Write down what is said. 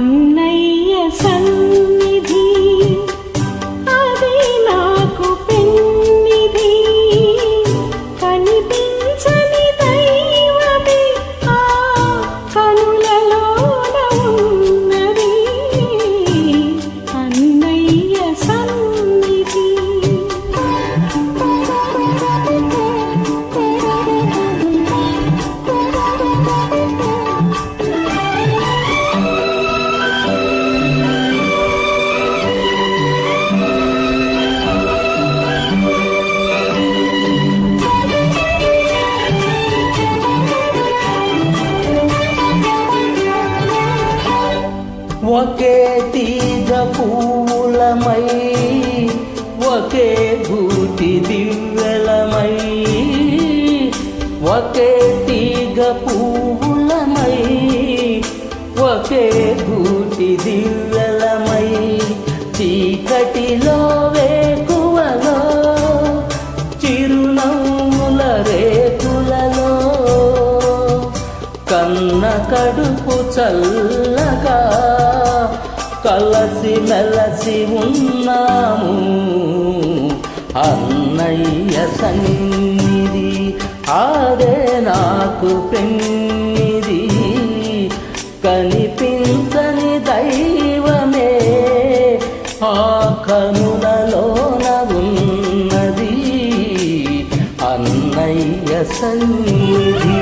Nay xanh. ఒకే తీగ పూలమై ఒకే భూతి దివ్యలమై ఒకే తీగ పూలమై ఒకే భూతి దివ్యలమై చీక కడుపు చల్లగా కలసి మెలసి ఉన్నాము. అన్నయ్య సన్నిధి అదే నాకు పెన్నిది కనిపించని దైవమే ఆ కనులలోన ఉన్నది. అన్నయ్య సన్నిధి.